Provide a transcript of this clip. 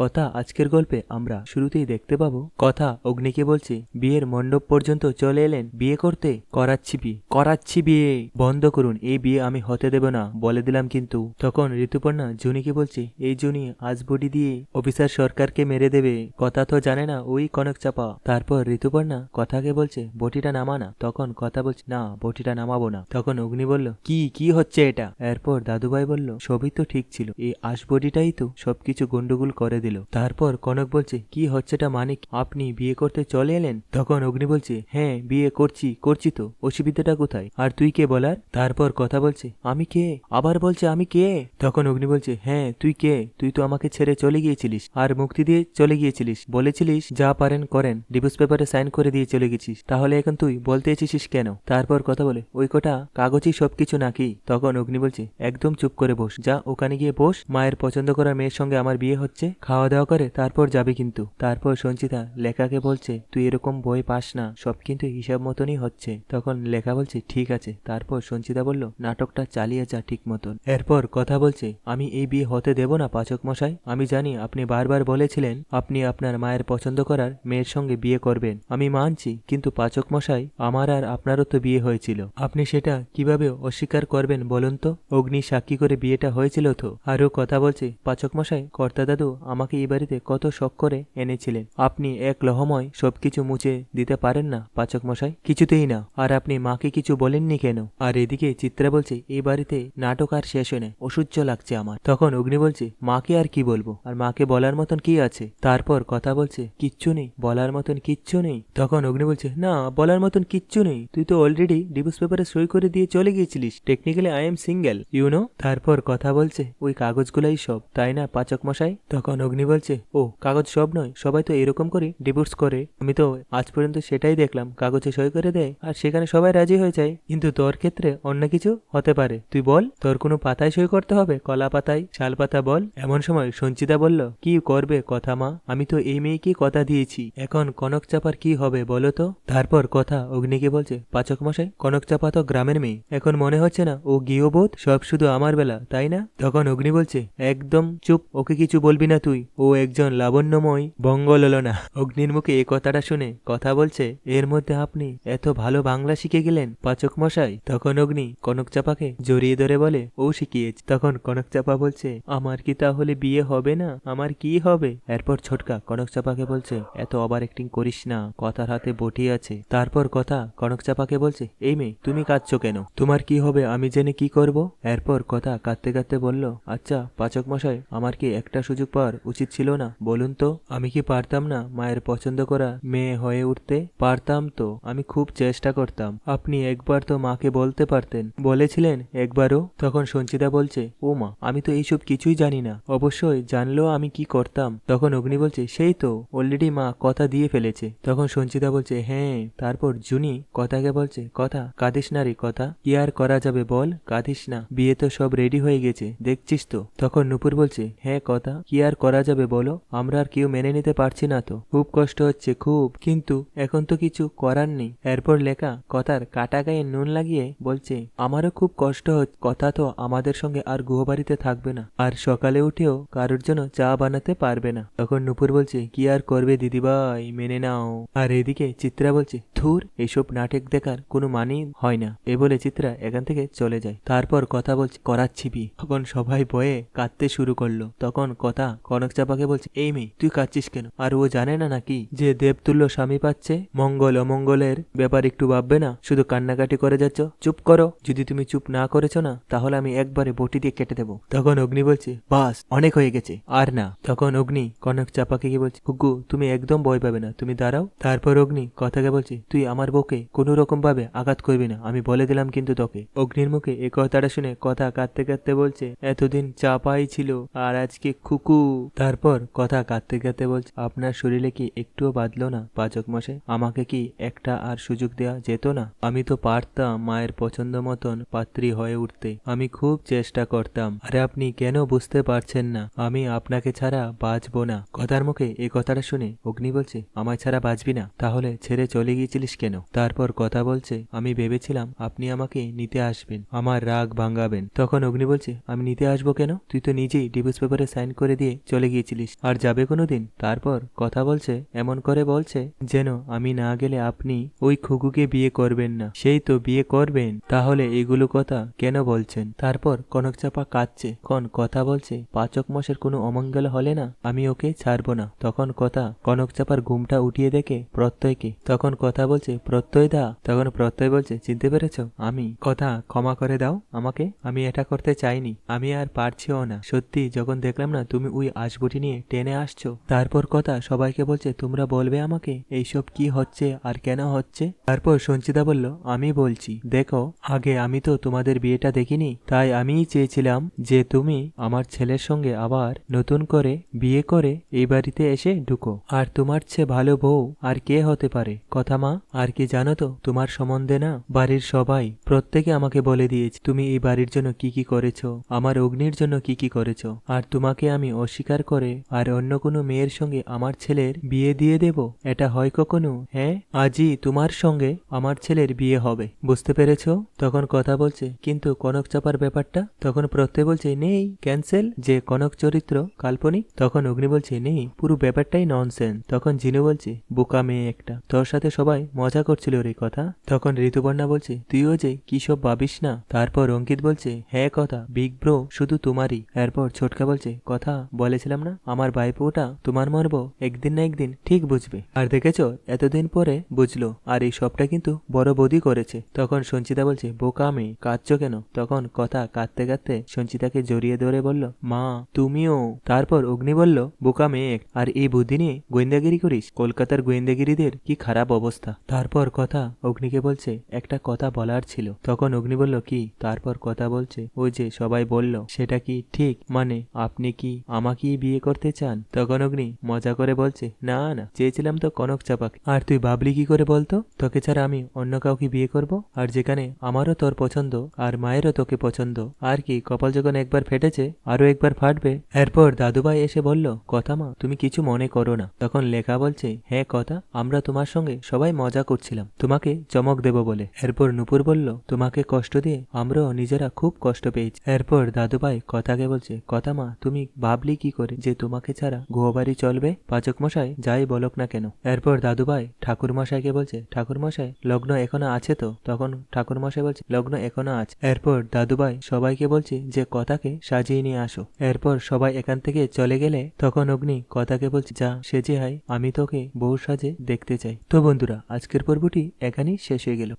কথা আজকের গল্পে আমরা শুরুতেই দেখতে পাবো। কথা অগ্নিকে বলছে, বিয়ের মণ্ডপ পর্যন্ত চলে এলেন, বিয়ে করতে? করাচ্ছি বিয়ে করাচ্ছি বিয়ে। বন্ধ করুন, এই বিয়ে আমি হতে দেব না, বলে দিলাম কিন্তু। তখন ঋতুপর্ণা জুনিকে বলছে, এই জুনি আজ বডি দিয়ে অফিসার সরকারকে মেরে দেবে। কথা তো জানে না, ওই কনক চাপা। তারপর ঋতুপর্ণা কথাকে বলছে, বটিটা নামা না। তখন কথা বলছে, না, বটিটা নামাবো না। তখন অগ্নি বলল, কি কি হচ্ছে এটা? এরপর দাদুভাই বলল, সবই তো ঠিক ছিল। এই আশবডিটাই তো সবকিছু গন্ডগোল করে দিল। তারপর কনক বলছে, কি হচ্ছেটা মানে আপনি বিয়ে করতে চলে এলেন? তখন অগ্নি বলছে হ্যাঁ বিয়ে করছি করছি তো। অসুবিধাটা কোথায়? আর তুই কে বলার? তারপর কথা বলছে, আমি কে? আবার বলছে, আমি কে? তখন অগ্নি বলছে হ্যাঁ তুই কে? তুই তো আমাকে ছেড়ে চলে গিয়েছিলিস আর মুক্তি দিয়ে চলে গিয়েছিলিস। বলেছিলিস যা পারেন করেন, ডিভোর্স পেপারে সাইন করে দিয়ে চলে গেছিস। তাহলে এখন তুই বলতে এসেছিস কেন? তারপর কথা বলে, ওই কটা কাগজই সবকিছু নাকি? তখন অগ্নি বলছে, একদম চুপ করে বস, যা ওখানে গিয়ে বস, মায়ের পছন্দ করা মেয়ের সঙ্গে আমার বিয়ে হচ্ছে খাওয়া দাওয়া করে, তারপর যাবে কিন্তু। তারপর সঞ্চিতা লেখাকে বলছে, তুই এরকম বই পাস না। সব কিন্তু হিসাব মতনই হচ্ছে। তখন লেখা বলছে, ঠিক আছে। তারপর সঞ্চিতা বলল, নাটকটা চালিয়ে যা ঠিক মতন। এরপর কথা বলছে, আমি এই বিয়ে হতে দেব না, পাচক মশাই। আমি জানি আপনি বারবার বলেছিলেন, আপনি আপনার মায়ের পছন্দ করার মেয়ের সঙ্গে বিয়ে করবেন। আমি মানছি, কিন্তু পাচক মশাই, আমার আর আপনারও তো বিয়ে হয়েছিল। আপনি সেটা কীভাবে অস্বীকার করবেন বলুন তো? অগ্নি সাক্ষী করে বিয়েটা হয়েছিল তো। আরও কথা বলছে, পাচক মশাই, কর্তা দাদু আমাকে এই বাড়িতে কত শখ করে এনেছিলেন। আপনি এক লহময় সবকিছু মুছে দিতে পারেন না, পাচক মশাই? কিছুতেই না। আর আপনি মাকে কিছু বলেননি কেন? আর এদিকে চিত্রা বলছে এই বাড়িতে নাটক আর শেষ হয় না, অসহ্য লাগছে আমার। তখন অগ্নি বলছে, মাকে আর কি বলব? আর মাকে বলার মতন কি আছে? তারপর কথা বলছে, কিচ্ছু নেই, বলার মতন কিচ্ছু নেই। তখন অগ্নি বলছে, না, বলার মতন কিচ্ছু নেই। তুই তো অলরেডি ডিভোর্স পেপারে সই করে দিয়ে চলে গিয়েছিলিস। Technically I am single you know তারপর কথা বলছে, ওই কাগজগুলাই সব, তাই না, পাচক মশাই? তখন অগ্নি বলছে ও কাগজ সব নয়, সবাই তো এরকম করে ডিভোর্স করে। আমি তো আজ পর্যন্ত সেটাই দেখলাম, কাগজে সই করে দেয়, আর সেখানে সবাই রাজি হয়ে যায়। কিন্তু তোর ক্ষেত্রে অন্য কিছু হতে পারে। তুই বল, তোর কোনো পাতায় সই করতে হবে? কলা পাতায়? শাল পাতা বল? এমন সময় সঞ্চিতা বলল, কি করবে কথা মা? আমি তো এই মেয়েকে কথা দিয়েছি। এখন কনক চাপার কি হবে বলো তো? তারপর কথা অগ্নিকে বলছে, পাচক মশাই, কনক চাপা তো গ্রামের মেয়ে। এখন মনে হচ্ছে না, ও গৃহবোধ, সব শুধু আমার বেলা, তাই না? তখন অগ্নি বলছে, একদম চুপ, ওকে কিছু বলবি না তুই। ও একজন লাবণ্যময় বঙ্গললনা। অগ্নির মুখে এ কথাটা শুনে কথা বলছে, এর মধ্যে আপনি এত ভালো বাংলা শিখে গেলেন, পাচক মশাই। তখন অগ্নি কনক চাপাকে জড়িয়ে ধরে বলে, ও শিখিয়েছে। তখন কনক চাপা বলছে, আমার কি তাহলে বিয়ে হবে না? আমার কি হবে? এরপর ছোটকা কনক চাপাকে বলছে, এত ওভার অ্যাক্টিং করিস না, কথার হাতে বটি আছে। তারপর কথা কনক চাপাকে বলছে, এই মেয়ে, তুমি কাঁদছো কেন? তোমার কি হবে? আমি জেনে কি করব? এরপর কথা কাঁদতে কাঁদতে বলল আচ্ছা পাচক মশাই, আমার কি একটা সুযোগ পাওয়ার উচিত ছিল না। বলুন তো, আমি কি পারতাম না মায়ের পছন্দ করা মেয়ে হয়ে উঠতে? পারতাম তো, আমি খুব চেষ্টা করতাম। আপনি একবার তো মাকে বলতে পারতেন। বলেছিলেন, একবারও? তখন সঞ্চিতা বলছে, ও মা, আমি তো এইসব কিছুই জানি না। অবশ্যই জানলেও আমি কি করতাম? তখন অগ্নি বলছে, সেই তো অলরেডি মা কথা দিয়ে ফেলেছে। তখন সঞ্চিতা বলছে হ্যাঁ। তারপর জুনি কথাকে বলছে, কথা, কাঁদিস না রে কথা। কি আর করা যাবে বল? কাঁদিস না। বিয়ে তো সব রেডি হয়ে গেছে। দেখছিস তো? তখন নুপুর বলছে হ্যাঁ কথা, কি আর করা যাবে বলো? আমরা আর কেউ মেনে নিতে পারছি না তো। খুব কষ্ট হচ্ছে, খুব। কিন্তু এখন তো কিছু করার নেই। এরপর লেখা কথার কাটা গায়ে নুন লাগিয়ে বলছে, আমারও খুব কষ্ট হচ্ছে। কথা তো আমাদের সঙ্গে আর গুহবাড়িতে থাকবে না। আর সকালে উঠেও কারোর জন্য চা বানাতে পারবে না। তখন নুপুর বলছে, কি আর করবে দিদিভাই? মেনে নাও। আর এদিকে চিত্রা বলছে থুর এসব নাটক দেখার কোনো মানেই হয় না। এ বলে চিত্রা এখান থেকে চলে যায়। তারপর কথা বলছে, করাচ্ছি বি তখন সবাই বয়ে কাঁদতে শুরু করল। তখন কথা কনক চাপাকে বলছে, এই মেয়ে, তুই কাঁদছিস কেন? আর ও জানে না নাকি যে দেবতুল্য স্বামী পাচ্ছে? মঙ্গল অমঙ্গলের ব্যাপার একটু ভাববে না? শুধু কান্নাকাটি করে যাচ্ছ? চুপ করো। যদি তুমি চুপ না করেছ না, তাহলে আমি একবারে বটি দিয়ে কেটে দেবো। তখন অগ্নি বলছে, বাস, অনেক হয়ে গেছে। আর না। তখন অগ্নি কনক চাপাকে গিয়ে বলছে, হুগু, তুমি একদম ভয় পাবে না। তুমি দাঁড়াও। তারপর অগ্নি কথাকে বলছে, তুই আমার বউকে কোনো রকম ভাবে আঘাত করবি না। আমি বলে দিলাম কিন্তু তোকে। অগ্নির মুখে এ কথাটা শুনে কথা কাঁদতে কাঁদতে বলছে, এতদিন চাপাই ছিল, আর আজকে খুকু। তারপর কথা কাঁদতে কাঁদতে বলছে, আপনার শরীরে কি একটুও বাঁধলো না, পাচক মশাই? আমাকে কি একটা আর সুযোগ দেওয়া যেত না? আমি তো পারতাম মায়ের পছন্দ মতন পাত্রী হয়ে উঠতে। আমি খুব চেষ্টা করতাম। আরে আপনি কেন বুঝতে পারছেন না? আমি আপনাকে ছাড়া বাঁচবো না। কথার মুখে এ কথাটা শুনে অগ্নি বলছে, আমায় ছাড়া বাঁচবি না। তাহলে ছেড়ে চলে গিয়েছিলিস কেন? তারপর কথা বলছে, আমি ভেবেছিলাম আপনি আমাকে নিতে আসবেন, আমার রাগ ভাঙাবেন। তখন অগ্নি বলছে, আমি নিতে আসব কেন? তুই তো নিজেই ডিভোর্স পেপারে সাইন করে দিয়ে চলে গিয়েছিলিস। আর যাবে কোনোদিন? তারপর কথা বলছে, এমন করে বলছে, যেন আমি না গেলে আপনি ওই খুকুকে বিয়ে করবেন না। সেই তো বিয়ে করবেন, তাহলে এগুলো কথা কেন বলছেন? তারপর কনক চাপা কাঁদছে। কন, কথা বলছে, পাচক মাসের কোনো অমঙ্গল হলে না আমি ওকে ছাড়বো না। তখন কথা কনক চাপার ঘুমটা উঠিয়ে দেখে প্রত্যয়কে। তখন কথা বলছে, প্রত্যয় দা, তখন প্রত্যয় বলছে, চিনতে পেরেছ? আমি, কথা ক্ষমা করে দাও আমাকে, আমি এটা করতে চাইনি। আমি আর পারছিও না। সত্যি যখন দেখলাম না তুমি ওই আসবটি নিয়ে টেনে আসছো? তারপর কথা সবাইকে বলছে, তোমরা বলবে আমাকে এইসব কি হচ্ছে আর কেন হচ্ছে? তারপর সঞ্চিতা বলল, আমি বলছি, দেখো, আগে আমি তো তোমাদের বিয়েটা দেখিনি, তাই আমিই চেয়েছিলাম যে তুমি আমার ছেলের সঙ্গে আবার নতুন করে বিয়ে করে এই বাড়িতে এসে ঢুকো। আর তোমার চেয়ে ভালো বউ আর কে হতে পারে? কথা মা, আর কি জানো তো, তোমার সম্বন্ধে না বাড়ির সবাই প্রত্যেকে আমাকে বলে দিয়েছে, তুমি এই বাড়ির জন্য কি কি করেছ? আমার অগ্নির জন্য কি কি করেছ? আর তোমাকে আমি অস্বীকার করে, আর অন্য কোনো মেয়ের সঙ্গে আমার ছেলের বিয়ে দিয়ে দেব? এটা হয় কখনো হ্যাঁ? আজই তোমার সঙ্গে আমার ছেলের বিয়ে হবে। বুঝতে পেরেছ? তখন কথা বলছে, কিন্তু কনক চাপার ব্যাপারটা? তখন প্রত্যয় বলছে, নেই ক্যান্সেল যে কনক চরিত্র কাল্পনিক, তখন অগ্নি বলছে, নেই, পুরো ব্যাপারটাই ননসেন্স তখন জিনু বলছে, বোকা মেয়ে একটা, তোর সাথে সবাই মজা করছিল রে কথা? তখন ঋতুপর্ণা বলছে, তুইও যে কি সব ভাবিস না? তারপর অঙ্কিত বলছে হ্যাঁ কথা বিগ ব্রো শুধু তোমারই। এরপর ছোটকা বলছে, কথা, বলেছিলাম না? আমার ভাইপোটা তোমার মরব একদিন না একদিন, ঠিক বুঝবে। আর দেখেছ, এতদিন পরে বুঝলো, আর এই সবটা কিন্তু বড় বৌদি করেছে। তখন সঞ্চিতা বলছে, বোকা মেয়ে, কাঁদছো কেন? তখন কথা কাঁদতে কাঁদতে সঞ্চিতাকে জড়িয়ে ধরে বলল, মা, তুমিও। তারপর অগ্নি বলল, বোকা মেয়ে, আর এই বুদ্ধি নিয়ে গোয়েন্দাগিরি করিস? কলকাতার গোয়েন্দাগিরিদের কি খারাপ অবস্থা? তারপর কথা অগ্নিকে বলছে, একটা কথা বলার ছিল। তখন অগ্নি বলল, কি? তারপর কথা বলছে, ওই যে সবাই বলল, সেটা কি ঠিক? মানে আপনি কি আমাকেই বিয়ে করতে চান? তখন অগ্নি মজা করে বলছে, না না, চেয়েছিলাম তো কনক চাপাক। আর তুই ভাবলি কি করে বলতো? তোকে ছাড়া আমি অন্য কাউকে বিয়ে করব? আর যেখানে আমারও তোর পছন্দ আর মায়েরও তোকে পছন্দ, আর কি কপাল যখন একবার ফেটেছে আরও একবার ফাটবে? এরপর দাদুভাই এসে বলল, কথা মা, তুমি কিছু মনে করো না। তখন লেখা বলছে হ্যাঁ কথা, আমরা তোমার সঙ্গে সবাই মজা করছিলাম, তোমাকে চমক দেব বলে। এরপর নুপুর বলল, তোমাকে কষ্ট দিয়ে আমরাও নিজেরা খুব কষ্ট পেয়েছি। এরপর দাদুভাই কথাকে বলছে, কথা মা, তুমি ভাবলি কি করে যে তোমাকে ছাড়া গুহবাড়ি চলবে? পাচক মশাই, যাই বলক না কেন। এরপর দাদুভাই ঠাকুর মশাইকে বলছে, ঠাকুর মশাই, লগ্ন এখনও আছে তো? তখন ঠাকুর মশাই বলছে, লগ্ন এখনও আছে। এরপর দাদুভাই সবাইকে বলছে যে, কথাকে সাজিয়ে নিয়ে আসো। এরপর সবাই এখান থেকে চলে গেলে তখন অগ্নি কথাকে বলছে, যা সেজে হাই আমি তোকে বউ সাজে দেখতে চাই। তো বন্ধুরা, আজকের পর্বটি এখানেই শেষ হয়ে গেল।